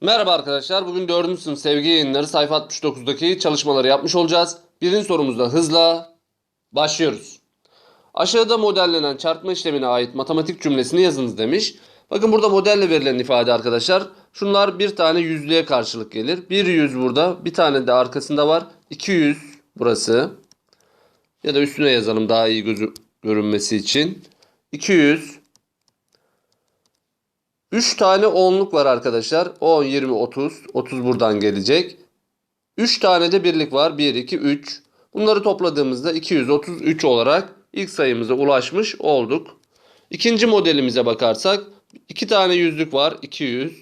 Merhaba arkadaşlar. Bugün 4. sınıf sevgi yayınları sayfa 69'daki çalışmaları yapmış olacağız. Birinci sorumuzda hızla başlıyoruz. Aşağıda modellenen çarpma işlemine ait matematik cümlesini yazınız demiş. Bakın burada modelle verilen ifade arkadaşlar. Şunlar bir tane yüzlüğe karşılık gelir. Bir yüz burada. Bir tane de arkasında var. 200 burası. Ya da üstüne yazalım daha iyi gözü, görünmesi için. 200 3 tane onluk var arkadaşlar. 10, 20, 30. 30 buradan gelecek. 3 tane de birlik var. 1, 2, 3. Bunları topladığımızda 233 olarak ilk sayımıza ulaşmış olduk. İkinci modelimize bakarsak 2 tane yüzlük var. 200.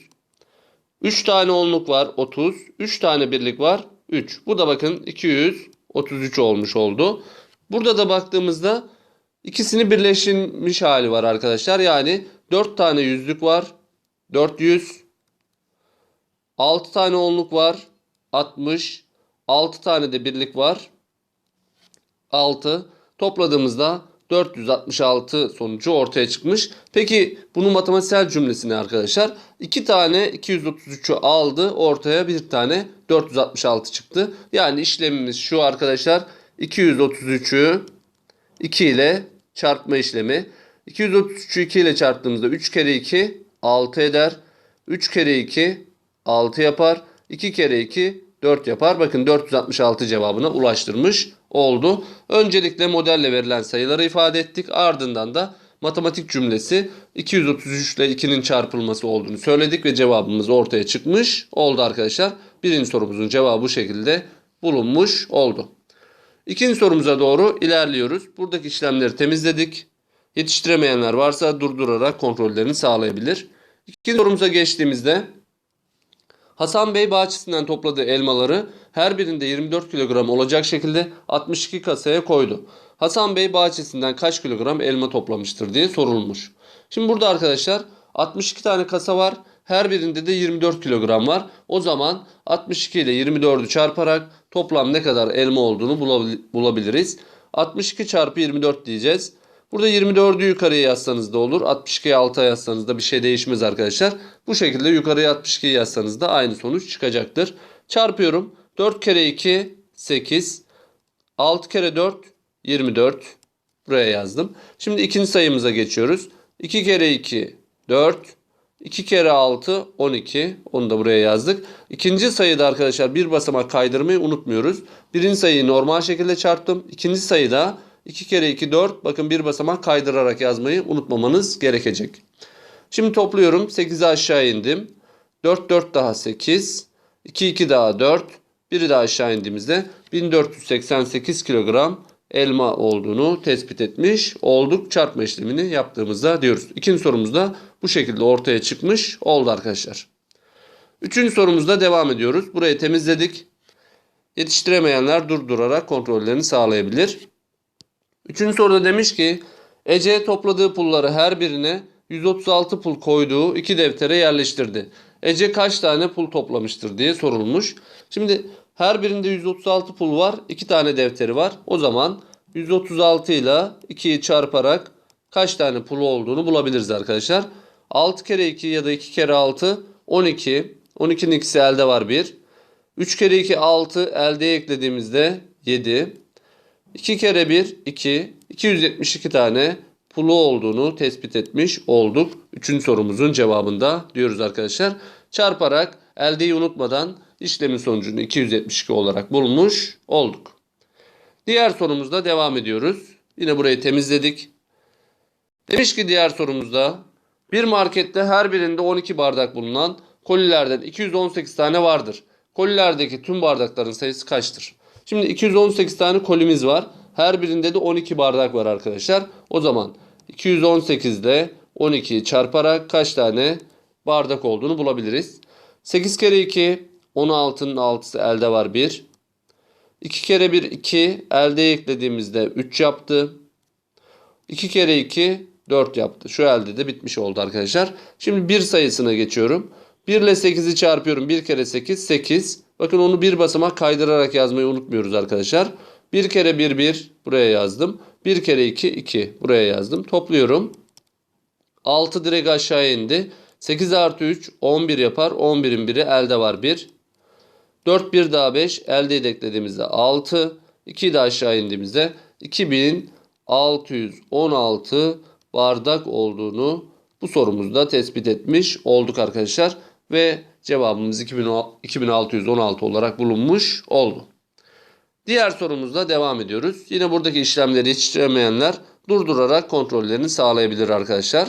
3 tane onluk var. 30. 3 tane birlik var. 3. Bu da bakın 233 olmuş oldu. Burada da baktığımızda ikisini birleşmiş hali var arkadaşlar. Yani 4 tane yüzlük var. 400. 6 tane onluk var. 60. 6 tane de birlik var. 6. Topladığımızda 466 sonucu ortaya çıkmış. Peki bunun matematiksel cümlesi ne arkadaşlar? 2 tane 233'ü aldı. Ortaya bir tane 466 çıktı. Yani işlemimiz şu arkadaşlar. 233'ü 2 ile çarpma işlemi. 233'ü 2 ile çarptığımızda 3 kere 2 6 eder. 3 kere 2 6 yapar. 2 kere 2 4 yapar. Bakın 466 cevabına ulaştırmış oldu. Öncelikle modelle verilen sayıları ifade ettik. Ardından da matematik cümlesi 233 ile 2'nin çarpılması olduğunu söyledik ve cevabımız ortaya çıkmış oldu arkadaşlar. Birinci sorumuzun cevabı bu şekilde bulunmuş oldu. İkinci sorumuza doğru ilerliyoruz. Buradaki işlemleri temizledik. Yetiştiremeyenler varsa durdurarak kontrollerini sağlayabilir. İkinci sorumuza geçtiğimizde Hasan Bey bahçesinden topladığı elmaları her birinde 24 kilogram olacak şekilde 62 kasaya koydu. Hasan Bey bahçesinden kaç kilogram elma toplamıştır diye sorulmuş. Şimdi burada arkadaşlar 62 tane kasa var. Her birinde de 24 kilogram var. O zaman 62 ile 24'ü çarparak toplam ne kadar elma olduğunu bulabiliriz. 62 çarpı 24 diyeceğiz. Burada 24'ü yukarıya yazsanız da olur. 62'yi alta yazsanız da bir şey değişmez arkadaşlar. Bu şekilde yukarıya 62'yi yazsanız da aynı sonuç çıkacaktır. Çarpıyorum. 4 kere 2 8. 6 kere 4 24. Buraya yazdım. Şimdi ikinci sayımıza geçiyoruz. 2 kere 2 4. 2 kere 6 12. Onu da buraya yazdık. İkinci sayıda arkadaşlar bir basamak kaydırmayı unutmuyoruz. Birinci sayıyı normal şekilde çarptım. İkinci sayıda 2 kere 2 4. Bakın bir basamak kaydırarak yazmayı unutmamanız gerekecek. Şimdi topluyorum. 8'i aşağı indim. 4 4 daha 8. 2 2 daha 4. Biri daha aşağı indiğimizde 1488 kilogram elma olduğunu tespit etmiş olduk. Çarpma işlemini yaptığımızda diyoruz. İkinci sorumuzda bu şekilde ortaya çıkmış oldu arkadaşlar. Üçüncü sorumuzda devam ediyoruz. Burayı temizledik. Yetiştiremeyenler durdurarak kontrollerini sağlayabilir. Üçüncü soruda demiş ki Ece topladığı pulları her birine 136 pul koyduğu iki deftere yerleştirdi. Ece kaç tane pul toplamıştır diye sorulmuş. Şimdi her birinde 136 pul var. iki tane defteri var. O zaman 136 ile 2'yi çarparak kaç tane pul olduğunu bulabiliriz arkadaşlar. 6 kere 2 ya da 2 kere 6 12. 12'nin ikisi elde var 1. 3 kere 2 6 eldeye eklediğimizde 7. 2 kere 1 2. 272 tane pulu olduğunu tespit etmiş olduk. Üçüncü sorumuzun cevabında diyoruz arkadaşlar. Çarparak eldeyi unutmadan işlemin sonucunu 272 olarak bulmuş olduk. Diğer sorumuzda devam ediyoruz. Yine burayı temizledik. Demiş ki diğer sorumuzda bir markette her birinde 12 bardak bulunan kolilerden 218 tane vardır. Kolilerdeki tüm bardakların sayısı kaçtır? Şimdi 218 tane kolimiz var. Her birinde de 12 bardak var arkadaşlar. O zaman 218 ile 12'yi çarparak kaç tane bardak olduğunu bulabiliriz. 8 kere 2 16'nın 6'sı elde var 1. 2 kere 1 2 elde eklediğimizde 3 yaptı. 2 kere 2 4 yaptı. Şu elde de bitmiş oldu arkadaşlar. Şimdi 1 sayısına geçiyorum. 1 ile 8'i çarpıyorum. 1 kere 8 8. Bakın onu bir basamak kaydırarak yazmayı unutmuyoruz arkadaşlar. 1 kere 1 1 buraya yazdım. 1 kere 2 2 buraya yazdım. Topluyorum. 6 direkt aşağı indi. 8 artı 3 11 yapar. 11'in biri elde var 1. 4 1 daha 5 elde eklediğimizde 6. 2'yi de aşağı indiğimizde 2616 bardak olduğunu bu sorumuzda tespit etmiş olduk arkadaşlar. Ve cevabımız 2616 olarak bulunmuş oldu. Diğer sorumuzla devam ediyoruz. Yine buradaki işlemleri yetiştiremeyenler durdurarak kontrollerini sağlayabilir arkadaşlar.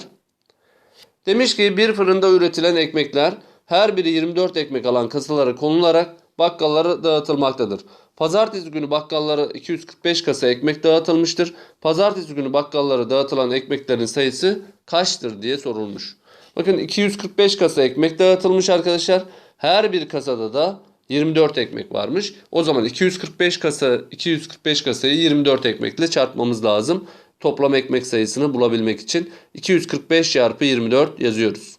Demiş ki bir fırında üretilen ekmekler her biri 24 ekmek alan kasalara konularak bakkallara dağıtılmaktadır. Pazartesi günü bakkallara 245 kasa ekmek dağıtılmıştır. Pazartesi günü bakkallara dağıtılan ekmeklerin sayısı kaçtır diye sorulmuş. Bakın 245 kasa ekmek dağıtılmış arkadaşlar. Her bir kasada da 24 ekmek varmış. O zaman 245 kasa 245 kasayı 24 ekmekle çarpmamız lazım. Toplam ekmek sayısını bulabilmek için 245 çarpı 24 yazıyoruz.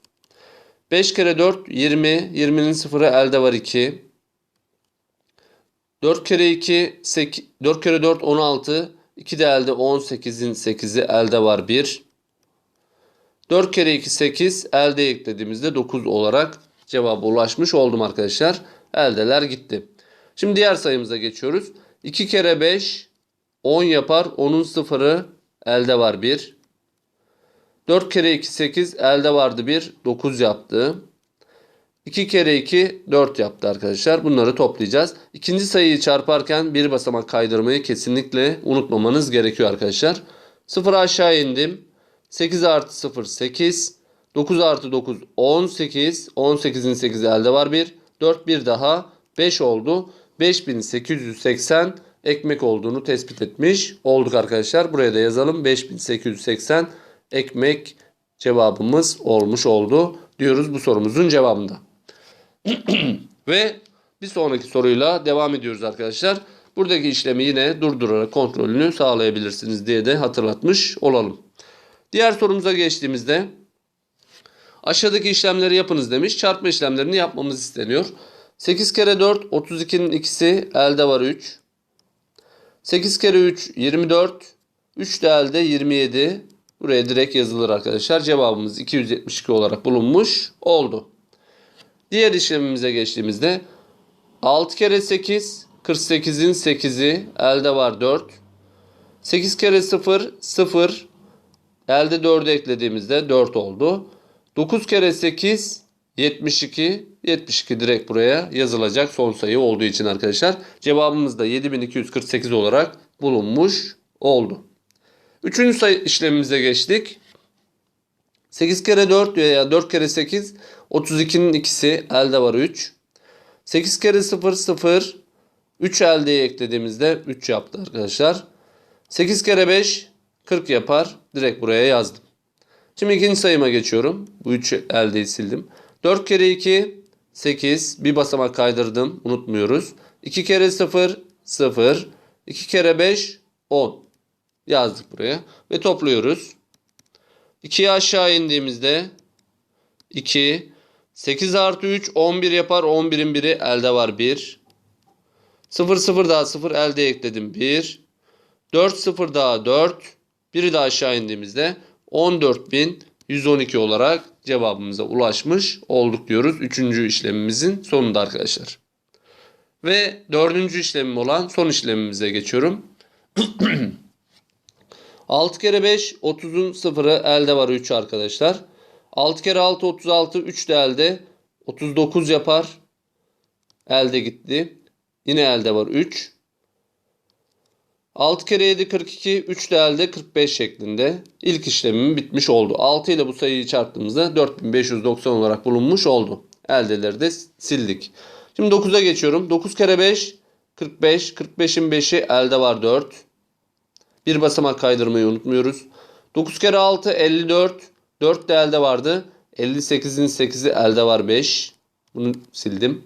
5 kere 4 20. 20'nin sıfırı elde var 2. 4 kere 2 8, 4 kere 4 16. 2 de elde 18'in 8'i elde var 1. 4 kere 2 8 elde eklediğimizde 9 olarak cevaba ulaşmış oldum arkadaşlar. Eldeler gitti. Şimdi diğer sayımıza geçiyoruz. 2 kere 5 10 yapar. 10'un sıfırı elde var 1. 4 kere 2 8 elde vardı 1. 9 yaptı. 2 kere 2 4 yaptı arkadaşlar. Bunları toplayacağız. İkinci sayıyı çarparken bir basamak kaydırmayı kesinlikle unutmamanız gerekiyor arkadaşlar. 0 aşağı indim. 8 artı 0 8. 9 artı 9 18. 18'in 8'i elde var 1. 4 bir daha 5 oldu. 5880 ekmek olduğunu tespit etmiş olduk arkadaşlar. Buraya da yazalım. 5880 ekmek cevabımız olmuş oldu diyoruz bu sorumuzun cevabında. Ve bir sonraki soruyla devam ediyoruz arkadaşlar. Buradaki işlemi yine durdurarak kontrolünü sağlayabilirsiniz diye de hatırlatmış olalım. Diğer sorumuza geçtiğimizde aşağıdaki işlemleri yapınız demiş. Çarpma işlemlerini yapmamız isteniyor. 8 kere 4 32'nin ikisi elde var 3. 8 kere 3 24. 3 de elde 27. Buraya direkt yazılır arkadaşlar. Cevabımız 272 olarak bulunmuş oldu. Diğer işlemimize geçtiğimizde 6 kere 8 48'in 8'i elde var 4. 8 kere 0 0 elde 4'ü eklediğimizde 4 oldu. 9 kere 8 72 72 direkt buraya yazılacak son sayı olduğu için arkadaşlar. Cevabımız da 7248 olarak bulunmuş oldu. Üçüncü sayı işlemimize geçtik. 8 kere 4 veya 4 kere 8 32'nin ikisi elde var 3. 8 kere 0 0 3 eldeye eklediğimizde 3 yaptı arkadaşlar. 8 kere 5 40 yapar. Direkt buraya yazdım. Şimdi ikinci sayıma geçiyorum. Bu 3 eldeyi sildim. 4 kere 2 8. Bir basamak kaydırdım. Unutmuyoruz. 2 kere 0 0. 2 kere 5 10. Yazdık buraya. Ve topluyoruz. 2'yi aşağı indiğimizde 2. 8 artı 3 11 yapar. 11'in biri elde var 1. 0 0 daha 0 elde ekledim 1. 4 0 daha 4. Biri de aşağı indiğimizde 14.112 olarak cevabımıza ulaşmış olduk diyoruz. Üçüncü işlemimizin sonunda arkadaşlar. Ve dördüncü işlemim olan son işlemimize geçiyorum. 6 kere 5 30'un sıfırı elde var 3 arkadaşlar. 6 kere 6 36 3 de elde 39 yapar. Elde gitti. Yine elde var 3. 6 kere 7 42 3 de elde 45 şeklinde ilk işlemim bitmiş oldu. 6 ile bu sayıyı çarptığımızda 4590 olarak bulunmuş oldu. Eldeleri de sildik. Şimdi 9'a geçiyorum. 9 kere 5 45. 45'in 5'i elde var 4. Bir basamak kaydırmayı unutmuyoruz. 9 kere 6 54. 4 de elde vardı. 58'in 8'i elde var 5. Bunu sildim.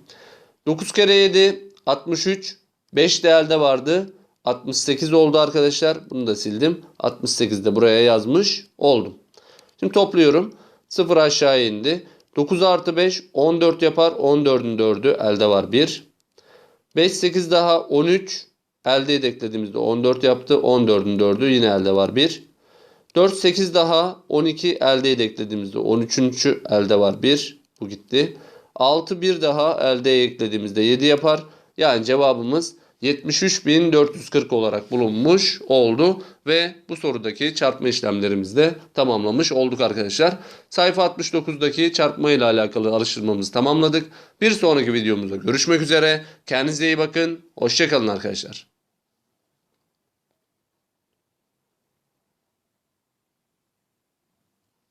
9 kere 7 63. 5 de elde vardı. 68 oldu arkadaşlar. Bunu da sildim. 68 de buraya yazmış oldum. Şimdi topluyorum. 0 aşağı indi. 9 artı 5 14 yapar. 14'ün 4'ü elde var 1. 5 8 daha 13. Elde eklediğimizde 14 yaptı. 14'ün 4'ü yine elde var 1. 4 8 daha 12 eldeyi de eklediğimizde 13. elde var 1. Bu gitti. 6 bir daha eldeye eklediğimizde 7 yapar. Yani cevabımız 73.440 olarak bulunmuş oldu ve bu sorudaki çarpma işlemlerimizi de tamamlamış olduk arkadaşlar. Sayfa 69'daki çarpma ile alakalı alıştırmamızı tamamladık. Bir sonraki videomuzda görüşmek üzere. Kendinize iyi bakın. Hoşçakalın arkadaşlar.